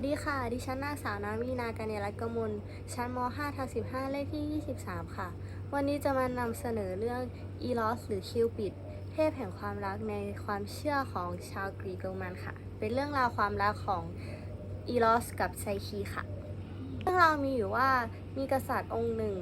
สวัสดีค่ะ ดิฉันนางสาวนาวีนาการเนยรัตกมล ชั้นม .5 ทับ15 เลขที่ 23 ค่ะ วันนี้จะมานำเสนอเรื่องอีลอสหรือคิวปิด เทพแห่งความรักในความเชื่อของชาวกรีกโรมันค่ะ เป็นเรื่องราวความรักของอีลอสกับไซคีค่ะ เรื่องราวมีอยู่ว่ามีกษัตริย์องค์หนึ่ง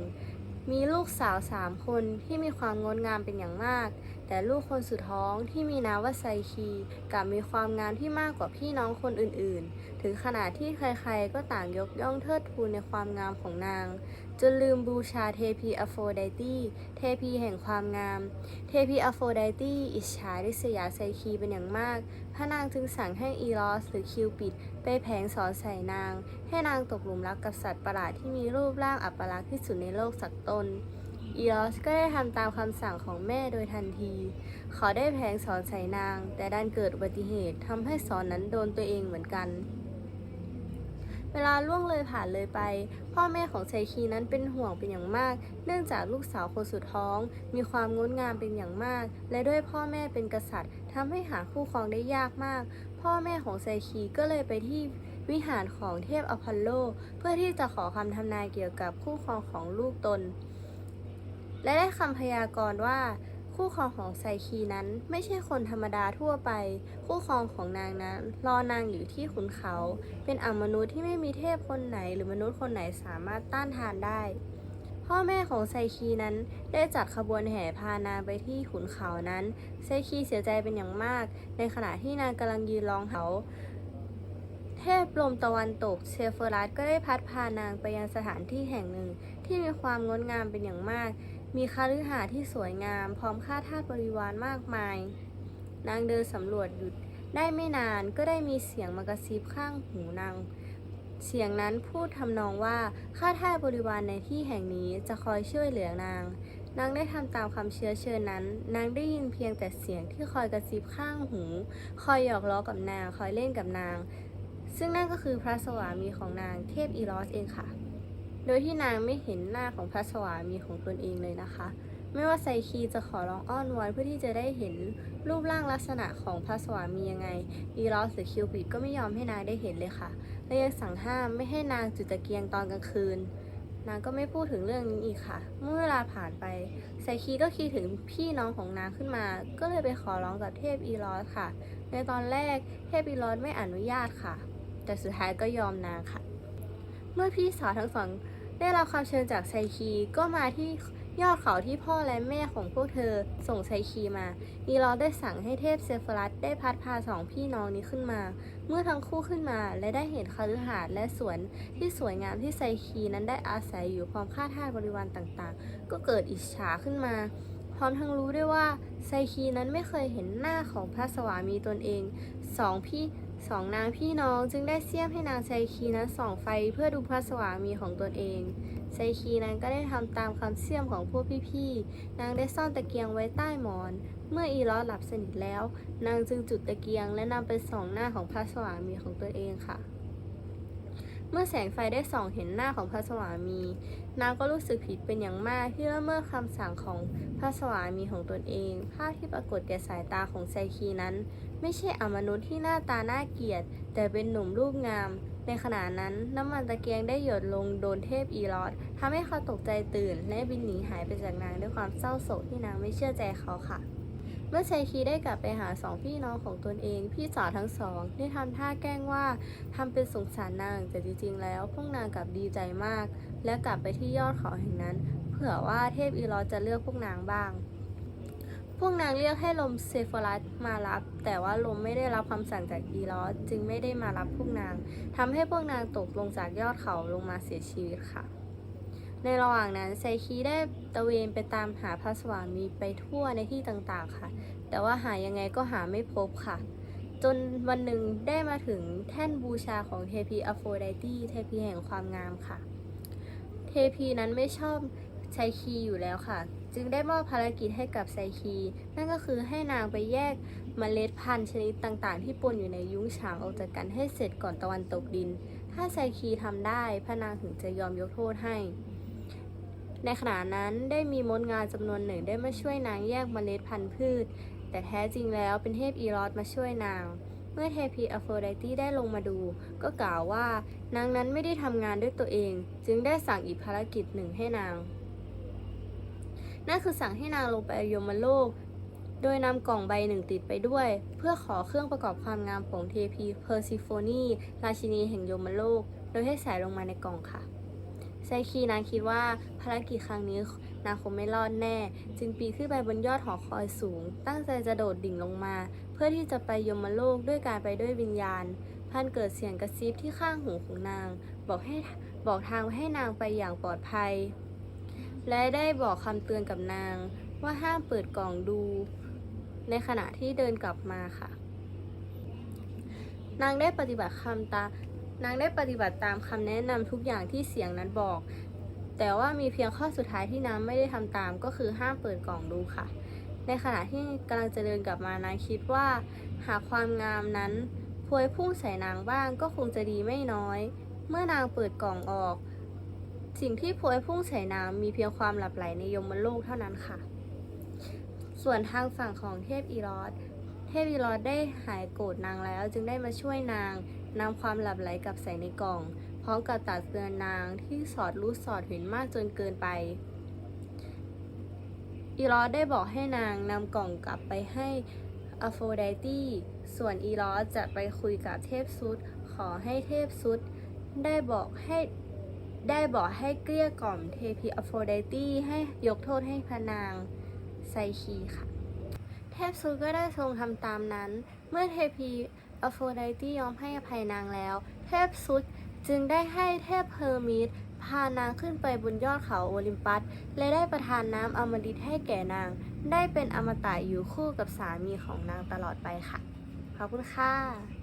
มีลูกสาวสามคนที่มีความงดงามเป็นอย่างมาก แต่ลูกคนสุดท้องที่มีนามว่าไซคีกลับมีความงามที่มากกว่าพี่น้องคนอื่นๆ ถึงขนาดที่ใครๆก็ต่างยกย่องเทิดทูนในความงามของนาง จนลืมบูชาเทพีอโฟไดตีเทพีแห่งความงาม เทพีอโฟไดตีอิจฉาริษยาไซคีเป็นอย่างมาก พระนางจึงสั่งให้อีลอสหรือคิวปิด ไปแผงสอนใส่นาง ให้นางตกหลุมรักกับสัตว์ประหลาดที่มีรูปร่างอัปลักษณ์ที่สุดในโลกสักตน อีลอสก็ได้ทำตามคำสั่งของแม่โดยทันที เขาได้แผงสอนใส่นาง แต่ดันเกิดอุบัติเหตุทำให้สอนนั้นโดนตัวเองเหมือนกัน เวลาล่วงเลยผ่านเลยไป พ่อแม่ของไซคีนั้นเป็นห่วงเป็นอย่างมาก เนื่องจากลูกสาวคนสุดท้อง มีความงดงามเป็นอย่างมาก และด้วยพ่อแม่เป็นกษัตริย์ทำให้หาคู่ครองได้ยากมาก พ่อแม่ของไซคีก็เลยไปที่วิหารของเทพอพอลโล เพื่อที่จะขอคำทำนายเกี่ยวกับคู่ครองของลูกตน และได้คำพยากรณ์ว่า คู่ครองของไซคีนั้นไม่ใช่คนธรรมดาทั่วไป คู่ครองของนางนั้น รอนางอยู่ที่ขุนเขา เป็นอมนุษย์ที่ไม่มีเทพคนไหน หรือมนุษย์คนไหนสามารถต้านทานได้ พ่อแม่ของไซคีนั้นได้จัดขบวนแห่พานางไปที่ขุนเขานั้น ไซคีเสียใจเป็นอย่างมาก ในขณะที่นางกำลังยืนร้องเขาเทพลมตะวันตกเซฟเฟอรัสก็ได้พัดพานางไปยังสถานที่แห่งหนึ่ง ที่มีความงดงามเป็นอย่างมาก มีคาฤหาสน์ที่สวยงาม พร้อมข้าทาสบริวารมากมาย นางเดินสำรวจหยุดได้ไม่นานก็ได้มีเสียงมากระซิบข้างหูนาง เสียงนั้นพูดทำนองว่าข้าทาสบริวารในที่แห่งนี้จะคอยช่วยเหลือนาง นางได้ทำตามคำเชื้อเชิญนั้น นางได้ยินเพียงแต่เสียงที่คอยกระซิบข้างหู คอยหยอกล้อกับนาง คอยเล่นกับนาง ซึ่งนั่นก็คือพระสวามีของนางเทพอีรอสเองค่ะ โดยที่นางไม่เห็นหน้าของพระสวามีของตนเองเลยนะคะ ไม่ว่าไซคีจะขอร้องอ้อนวอนเพื่อที่จะได้เห็นรูปร่างลักษณะของพระสวามียังไงอีรอสหรือคิวปิดก็ไม่ยอมให้นางได้เห็นเลยค่ะและยังสั่งห้ามไม่ให้นางจุดตะเกียงตอนกลางคืน นางก็ไม่พูดถึงเรื่องนี้อีกค่ะ เมื่อเวลาผ่านไปไซคีก็คิดถึงพี่น้องของนางขึ้นมา ก็เลยไปขอร้องกับเทพอีรอสค่ะ ในตอนแรกเทพอีรอสไม่อนุญาตค่ะ แต่สุดท้ายก็ยอมนางค่ะ เมื่อพี่สาวทั้งสอง ได้รับคำเชิญจากไซคีก็มาที่ยอดเขาที่พ่อและแม่ของพวกเธอส่งไซคีมาอีลอได้สั่งให้เทพเซฟรัสได้พัดพาสองพี่น้องนี้ขึ้นมา เมื่อทั้งคู่ขึ้นมาและได้เห็นคฤหาสน์และสวนที่สวยงามที่ไซคีนั้นได้อาศัยอยู่พร้อมข้าทาสบริวารต่างๆ ก็เกิดอิจฉาขึ้นมา พร้อมทั้งรู้ด้วยว่าไซคีนั้นไม่เคยเห็นหน้าของพระสวามีตนเองสองพี่ สองนางพี่น้องจึงได้เสียมให้นางไซคีนั้นส่องไฟเพื่อดูพระสวามีของตนเองไซคีนั้นก็ได้ทำตามคำเสียมของพวกพี่ๆ นางได้ซ่อนตะเกียงไว้ใต้หมอน เมื่ออีลอสหลับสนิทแล้ว นางจึงจุดตะเกียงและนำไปส่องหน้าของพระสวามีของตนเองค่ะ เมื่อแสงไฟได้ส่องเห็นหน้าของพระสวามี นางก็รู้สึกผิดเป็นอย่างมากที่ละเมิดคำสั่งของพระสวามีของตนเอง ภาพที่ปรากฏแก่สายตาของไซคีนั้น ไม่ใช่อมนุษย์ที่หน้าตาน่าเกลียด แต่เป็นหนุ่มรูปงาม ในขณะนั้นน้ำมันตะเกียงได้หยดลงโดนเทพอีรอสทำให้เขาตกใจตื่น และบินหนีหายไปจากนางด้วยความเศร้าโศกที่นางไม่เชื่อใจเขาค่ะเมื่อไซคีได้กลับไปหาสองพี่น้องของตนเอง พี่สาวทั้งสองได้ทำท่าแกล้งว่าทำเป็นสงสารนาง แต่จริงๆ แล้วพวกนางกลับดีใจมาก และกลับไปที่ยอดเขาแห่งนั้น เผื่อว่าเทพอีรอสจะเลือกพวกนางบ้าง พวกนางเรียกให้ลมเซฟรัสมารับ แต่ว่าลมไม่ได้รับคำสั่งจากอีรอสจึงไม่ได้มารับพวกนางทำให้พวกนางตกลงจากยอดเขาลงมาเสียชีวิตค่ะ ในระหว่างนั้นไซคีได้ตะเวนไปตามหาพระสวามีไปทั่วในที่ต่างๆค่ะ แต่ว่าหายังไงก็หาไม่พบค่ะ จนวันหนึ่งได้มาถึงแท่นบูชาของเทพีอโฟไดตีเทพีแห่งความงามค่ะ เทพีนั้นไม่ชอบ ไซคีอยู่แล้วค่ะ จึงได้มอบภารกิจให้กับไซคี นั่นก็คือให้นางไปแยกเมล็ดพันธุ์ชนิดต่างๆ ที่ปนอยู่ในยุ้งฉางออกจากกันให้เสร็จก่อนตะวันตกดิน ถ้าไซคีทำได้พระนางถึงจะยอมยกโทษให้ ในขณะนั้นได้มีมดงานจำนวนหนึ่งได้มาช่วยนางแยกเมล็ดพันธุ์พืช แต่แท้จริงแล้วเป็นเทพอีรอสมาช่วยนางเมื่อเทพีอโฟไดตี้ได้ลงมาดู ก็กล่าวว่านางนั้นไม่ได้ทำงานด้วยตัวเอง จึงได้สั่งอีกภารกิจหนึ่งให้นาง นั่นคือสั่งให้นางลงไปยมโลก โดยนำกล่องใบหนึ่งติดไปด้วย เพื่อขอเครื่องประกอบความงามของเทพีเพอร์ซิโฟนีราชินีแห่งยมโลก โดยให้ใส่ลงมาในกล่องค่ะไซคีนางคิดว่าภารกิจครั้งนี้นางคงไม่รอดแน่ จึงปีนขึ้นไปบนยอดหอคอยสูง ตั้งใจจะโดดดิ่งลงมา เพื่อที่จะไปยมโลกด้วยการไปด้วยวิญญาณ พันเกิดเสียงกระซิบที่ข้างหูของนาง บอกให้บอกทางให้นางไปอย่างปลอดภัย และได้บอกคำเตือนกับนาง ว่าห้ามเปิดกล่องดู ในขณะที่เดินกลับมาค่ะ นางได้ปฏิบัติคำตามนางได้ปฏิบัติตามคำแนะนำทุกอย่างที่เสียงนั้นบอก แต่ว่ามีเพียงข้อสุดท้ายที่นางไม่ได้ทำตามก็คือห้ามเปิดกล่องดูค่ะ ในขณะที่กำลังจะเดินกลับมานางคิดว่า หากความงามนั้นพวยพุ่งใส่นางบ้างก็คงจะดีไม่น้อย เมื่อนางเปิดกล่องออก สิ่งที่พวยพุ่งใส่นางมีเพียงความหลับไหลในยมโลกเท่านั้นค่ะ ส่วนทางฝั่งของเทพอีรอสเทพอีรอสได้หายโกรธนางแล้วจึงได้มาช่วยนางนำความหลับไหลกลับใส่ในกล่อง พร้อมกับตักเตือนนางที่สอดรู้สอดเห็นมากจนเกินไป อีรอสได้บอกให้นางนำกล่องกลับไปให้อโฟไดตี้ส่วนอีรอสจะไปคุยกับเทพซุดขอให้เทพซุดได้บอกให้ ได้บอกให้เกลี้ยกล่อมเทพีอโฟไดตี้ให้ยกโทษให้พระนางไซคีค่ะ เทพซุดก็ได้ทรงทำตามนั้น เมื่อเทพีอโฟไดตี้ยอมให้อภัยนางแล้ว เทพซุดจึงได้ให้เทพเฮอร์มิสพานางขึ้นไปบนยอดเขาโอลิมปัส และได้ประทานน้ำอมฤตให้แก่นาง ได้เป็นอมตะอยู่คู่กับสามีของนางตลอดไปค่ะ ขอบคุณค่ะ